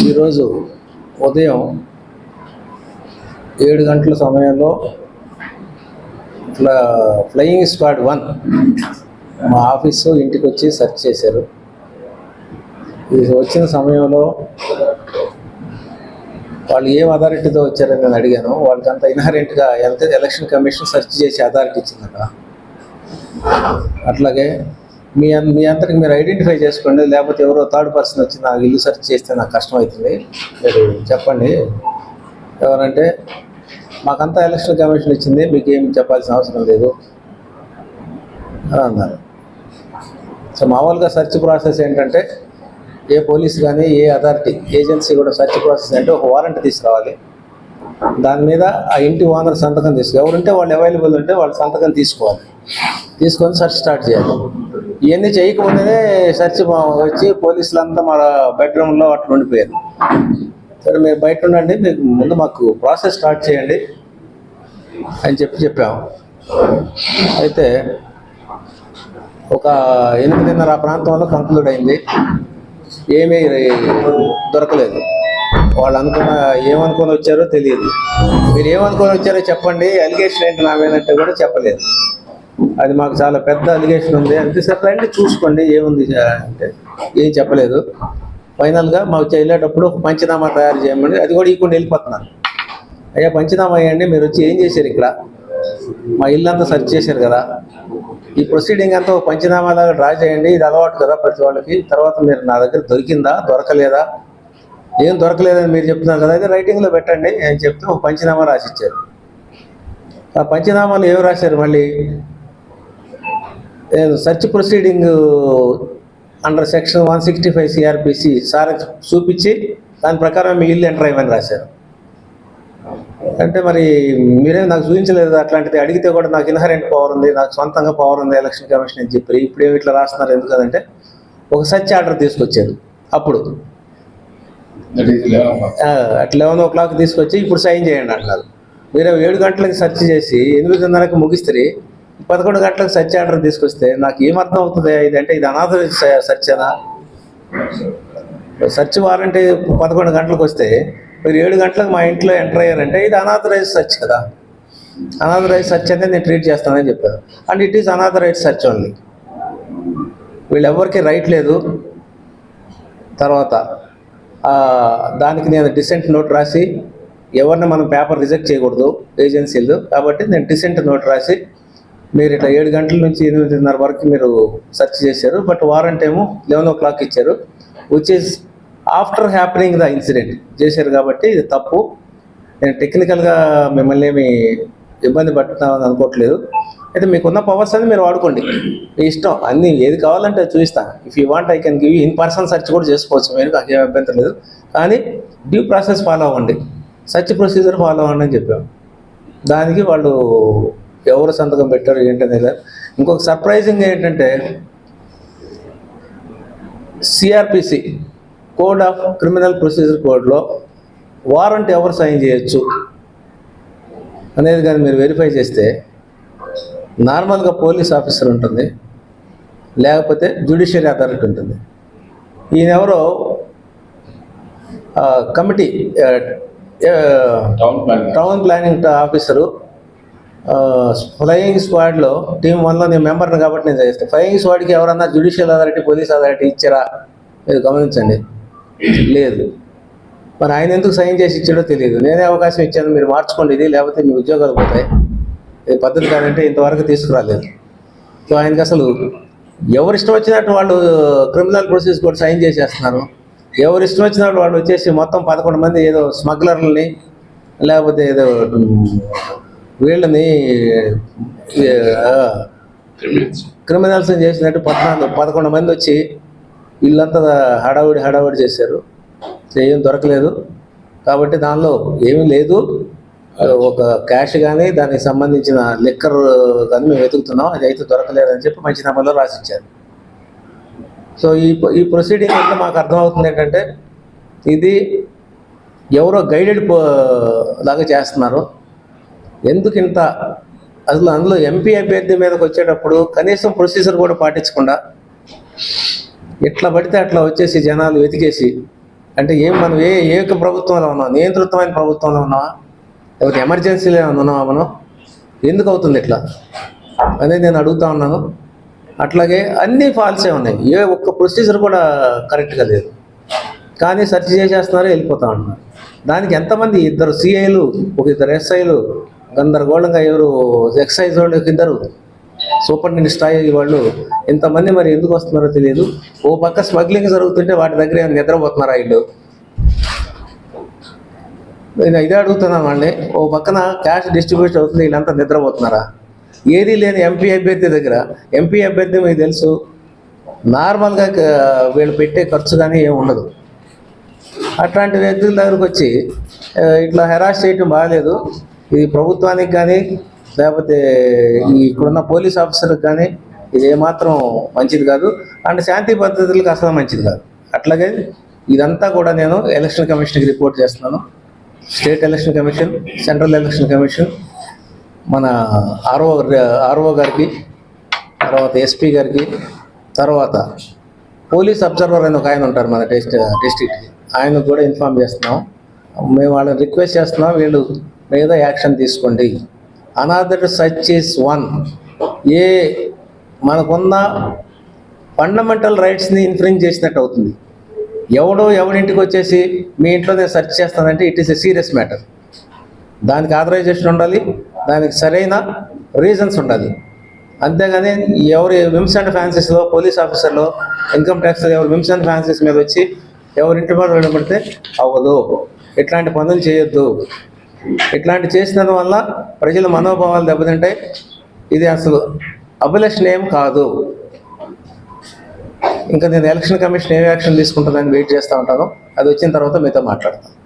ఈరోజు ఉదయం ఏడు గంటల సమయంలో ఫ్లా ఫ్లయింగ్ స్క్వాడ్ వన్ మా ఆఫీసు ఇంటికి వచ్చి సెర్చ్ చేశారు. ఇది వచ్చిన సమయంలో వాళ్ళు ఏం అథారిటీతో వచ్చారని నేను అడిగాను. వాళ్ళకంతా ఇన్హరెంట్గా ఎలక్షన్ కమిషన్ సెర్చ్ చేసి అథారిటీ ఇచ్చిందట. అట్లాగే మీ మీ అంతటికి మీరు ఐడెంటిఫై చేసుకోండి లేకపోతే ఎవరో థర్డ్ పర్సన్ వచ్చి నాకు ఇల్లు సెర్చ్ చేస్తే నాకు కష్టం అవుతుంది మీరు చెప్పండి. ఎవరంటే మాకంతా ఎలక్షన్ కమిషన్ ఇచ్చింది మీకు ఏం చెప్పాల్సిన అవసరం లేదు. అని అన్నారు. సో మామూలుగా సెర్చ్ ప్రాసెస్ ఏంటంటే ఏ పోలీస్ కానీ ఏ అథారిటీ ఏజెన్సీ కూడా సెర్చ్ ప్రాసెస్ అంటే ఒక వారెంట్ తీసుకురావాలి. దాని మీద ఆ ఇంటి ఓనర్ సంతకం తీసుకో ఎవరుంటే వాళ్ళు అవైలబుల్ ఉంటే వాళ్ళ సంతకం తీసుకోవాలి. తీసుకొని సెర్చ్ స్టార్ట్ చేయాలి. ఇవన్నీ చేయకముందే సెర్చ్ వచ్చి పోలీసులు అంతా మన బెడ్రూమ్లో అట్లా ఉండిపోయారు. సరే మీరు బయట ఉండండి మీకు ముందు మాకు ప్రాసెస్ స్టార్ట్ చేయండి అని చెప్పి చెప్పాము. అయితే ఒక ఎనిమిదిన్నర ఆ ప్రాంతంలో కంక్లూడ్ అయింది. ఏమీ దొరకలేదు. వాళ్ళు అనుకున్న ఏమనుకొని వచ్చారో తెలియదు. మీరు ఏమనుకొని వచ్చారో చెప్పండి అలిగేషన్ ఏంటి నా మీద అంటే కూడా చెప్పలేదు. అది మాకు చాలా పెద్ద అలిగేషన్ ఉంది. అంతే సరే రండి చూసుకోండి ఏముంది అంటే ఏం చెప్పలేదు. ఫైనల్గా మాకు వెళ్ళేటప్పుడు ఒక పంచనామా తయారు చేయమని అది కూడా ఇకుండా వెళ్ళిపోతున్నాను అయ్యా పంచనామా అయ్యండి మీరు వచ్చి ఏం చేశారు ఇక్కడ? మా ఇల్లు అంతా సెర్చ్ చేశారు కదా. ఈ ప్రొసీడింగ్ అంతా ఒక పంచనామాలాగా డ్రా చేయండి. ఇది అలవాటు కదా ప్రతి వాళ్ళకి. తర్వాత మీరు నా దగ్గర దొరికిందా దొరకలేదా? ఏం దొరకలేదని మీరు చెప్తున్నారు కదా. అయితే రైటింగ్లో పెట్టండి. అని చెప్తే ఒక పంచనామా రాసిచ్చారు. ఆ పంచనామాలు ఏమి రాశారు మళ్ళీ? Search proceeding under section one sixty five CrPC sir చూపించి దాని ప్రకారం మీ ఇల్లు ఎంటర్ అయ్యమని రాశారు. అంటే మరి మీరేం నాకు చూపించలేదు అట్లాంటిది. అడిగితే కూడా నాకు ఇన్హరెంట్ పవర్ ఉంది నాకు సొంతంగా పవర్ ఉంది ఎలక్షన్ కమిషన్ అని చెప్పి. ఇప్పుడు ఏమి ఇట్లా రాస్తున్నారు ఎందుకంటే ఒక సర్చ్ ఆర్డర్ తీసుకొచ్చారు అప్పుడు. అట్ లెవెన్ ఓ క్లాక్ తీసుకొచ్చి ఇప్పుడు సైన్ చేయండి అంటున్నారు. మీరు ఏడు గంటలకు సెర్చ్ చేసి ఎనిమిదిన్నరకు ముగిస్తే పదకొండు గంటలకు సర్చ్ ఆర్డర్ తీసుకొస్తే నాకు ఏమర్థం అవుతుంది? ఇది అంటే ఇది అనాథరైజ్ సర్చేనా సర్చ్ వారంటీ పదకొండు గంటలకు వస్తే మీరు ఏడు గంటలకు మా ఇంట్లో ఎంటర్ అయ్యారంటే ఇది అనాథరైజ్ సర్చ్ కదా. అనాథరైజ్ సర్చ్ అనేది నేను ట్రీట్ చేస్తానని చెప్పారు. And it is unauthorised search only. వీళ్ళెవ్వరికి right లేదు. తర్వాత దానికి నేను డిసెంట్ నోట్ రాసి ఎవరిని మనం పేపర్ రిజెక్ట్ చేయకూడదు ఏజెన్సీలు. కాబట్టి నేను డిసెంట్ నోట్ రాసి మీరు ఇట్లా ఏడు గంటల నుంచి ఎనిమిదిన్నర వరకు మీరు సెర్చ్ చేశారు బట్ వారంట్ ఏమో లెవెన్ ఓ క్లాక్ ఇచ్చారు which is after happening the incident చేశారు కాబట్టి ఇది తప్పు. నేను టెక్నికల్గా మిమ్మల్ని ఏమి ఇబ్బంది పడుతున్నామని అనుకోవట్లేదు. అయితే మీకున్న పవర్స్ అని మీరు వాడుకోండి. మీ ఇష్టం అన్ని ఏది కావాలంటే అది చూపిస్తాను if you want I can give in person search కూడా చేసుకోవచ్చు మీరు నాకు ఏం అభ్యంతరం లేదు. కానీ డ్యూ ప్రాసెస్ ఫాలో అవ్వండి. సర్చ్ ప్రొసీజర్ ఫాలో అవ్వండి అని చెప్పాము దానికి వాళ్ళు ఎవరు సంతకం పెట్టారు ఏంటనేది ఇంకొక సర్ప్రైజింగ్ ఏంటంటే CrPC code of criminal procedure కోడ్లో వారంట్ ఎవరు సైన్ చేయొచ్చు అనేది కానీ మీరు వెరిఫై చేస్తే నార్మల్గా పోలీస్ ఆఫీసర్ ఉంటుంది లేకపోతే జ్యుడిషియరీ అథారిటీ ఉంటుంది. ఈయన ఎవరో ఆ, committee town planning officer flying స్క్వాడ్లో team వన్లో నేను మెంబర్ని కాబట్టి నేను చేస్తాను ఫ్లయింగ్ స్క్వాడ్కి ఎవరన్నా జ్యుడిషియల్ అథారిటీ పోలీస్ అథారిటీ ఇచ్చారా? మీరు గమనించండి. లేదు. మరి ఆయన ఎందుకు సైన్ చేసి ఇచ్చాడో తెలియదు నేనే అవకాశం ఇచ్చాను. మీరు మార్చుకోండి ఇది లేకపోతే మీ ఉద్యోగాలు పోతాయి. ఇది పద్ధతి కాదంటే ఇంతవరకు తీసుకురాలేదు. సో ఆయనకి అసలు ఎవరు ఇష్టం వచ్చినట్టు వాళ్ళు క్రిమినల్ ప్రొసీస్ కూడా సైన్ చేసేస్తున్నారు. ఎవరు ఇష్టం వచ్చినట్టు వాళ్ళు వచ్చేసి మొత్తం పదకొండు మంది ఏదో స్మగ్లర్లని లేకపోతే ఏదో వీళ్ళని క్రిమినల్స్ చేసినట్టు పద్నాలుగు పదకొండు మంది వచ్చి వీళ్ళంతా హడావుడి హడావుడి చేశారు. ఏం దొరకలేదు. కాబట్టి దానిలో ఏమీ లేదు. ఒక క్యాష్ కానీ దానికి సంబంధించిన లిక్కర్ కానీ మేము వెతుకుతున్నాం. అది అయితే దొరకలేదని చెప్పి మంచి నెంబర్లో రాసిచ్చారు. సో ఈ ఈ ప్రొసీడింగ్ అంతా మాకు అర్థమవుతుంది ఏంటంటే ఇది ఎవరో గైడెడ్ లాగా చేస్తున్నారు. ఎందుకు ఇంత? అసలు అందులో ఎంపీ అభ్యర్థి మీదకి వచ్చేటప్పుడు కనీసం ప్రొసీజర్ కూడా పాటించకుండా ఎట్లా పడితే అట్లా వచ్చేసి జనాలు వెతికేసి అంటే ఏం మనం ఏ ఏ యొక్క ప్రభుత్వంలో ఉన్నాం? నియంతృత్వమైన ప్రభుత్వంలో ఉన్నావా? లేకపోతే ఎమర్జెన్సీలో ఉన్నావా మనం? ఎందుకు అవుతుంది ఇట్లా? అనేది నేను అడుగుతా ఉన్నాను. అట్లాగే అన్ని ఫాల్సే ఉన్నాయి. ఏ ఒక్క ప్రొసీజర్ కూడా కరెక్ట్గా లేదు. కానీ సెర్చ్ చేసేస్తున్నారు వెళ్ళిపోతా ఉన్నారు. దానికి ఎంతమంది ఇద్దరు సిఐలు ఒక ఇద్దరు ఎస్ఐలు గందరగోళంగా ఎవరు ఎక్సైజ్ వాళ్ళు ఇద్దరు సూపరింటెండెంట్ స్థాయి వాళ్ళు ఇంతమంది మరి ఎందుకు వస్తున్నారో తెలియదు. ఓ పక్క స్మగ్లింగ్ జరుగుతుంటే వాటి దగ్గర ఏమైనా నిద్రపోతున్నారా వీళ్ళు? నేను ఇదే అడుగుతున్నాను వాళ్ళని. ఓ పక్కన క్యాష్ డిస్ట్రిబ్యూషన్ అవుతుంది వీళ్ళంతా నిద్రపోతున్నారా? ఏదీ లేని ఎంపీ అభ్యర్థి దగ్గర. ఎంపీ అభ్యర్థి మీకు తెలుసు. నార్మల్గా వీళ్ళు పెట్టే ఖర్చు కానీ ఏమి ఉండదు. అట్లాంటి వ్యక్తుల దగ్గరకు వచ్చి ఇట్లా హెరాస్ చేయటం బాగాలేదు. ఇది ప్రభుత్వానికి కానీ లేకపోతే ఇక్కడున్న పోలీస్ ఆఫీసర్కి కానీ ఇది ఏమాత్రం మంచిది కాదు. అండ్ శాంతి భద్రతలకు అసలు మంచిది కాదు. అట్లాగే ఇదంతా కూడా నేను ఎలక్షన్ కమిషన్కి రిపోర్ట్ చేస్తున్నాను. State election commission central election commission మన ఆర్ఓ ఆర్ఓ గారికి తర్వాత ఎస్పీ గారికి తర్వాత పోలీస్ అబ్జర్వర్ అని ఒక ఆయన ఉంటారు మన డిస్ట్రి డిస్ట్రిక్ట్కి. ఆయనకు కూడా ఇన్ఫామ్ చేస్తున్నాం. మేము వాళ్ళని రిక్వెస్ట్ చేస్తున్నాం. వీళ్ళు మీద యాక్షన్ తీసుకోండి. అనాదర్ సచ్ ఈస్ వన్ ఏ మనకున్న ఫండమెంటల్ రైట్స్ని ఇన్ఫ్రింజ్ చేసినట్టు అవుతుంది. ఎవడో ఎవడింటికి వచ్చేసి మీ ఇంట్లో నేను సెర్చ్ చేస్తానంటే it is a serious matter దానికి ఆథరైజేషన్ ఉండాలి దానికి సరైన రీజన్స్ ఉండాలి. అంతేగాని ఎవరి విమ్స్ అండ్ ఫ్యాన్సీస్లో పోలీస్ ఆఫీసర్లో ఇన్కమ్ ట్యాక్స్ ఎవరు విమ్స్ అండ్ ఫ్యాన్సీస్ మీద వచ్చి ఎవరింటి మీద వెళ్ళబడితే అవ్వదు. ఇట్లాంటి పనులు చేయొద్దు. ఇట్లాంటి చేసిన వల్ల ప్రజల మనోభావాలు దెబ్బతింటాయి. ఇది అసలు అభిలషణీయం కాదు. ఇంకా నేను ఎలక్షన్ కమిషన్ ఏ యాక్షన్ తీసుకుంటుందని వెయిట్ చేస్తూ ఉంటాను అది వచ్చిన తర్వాత మీతో మాట్లాడతాను.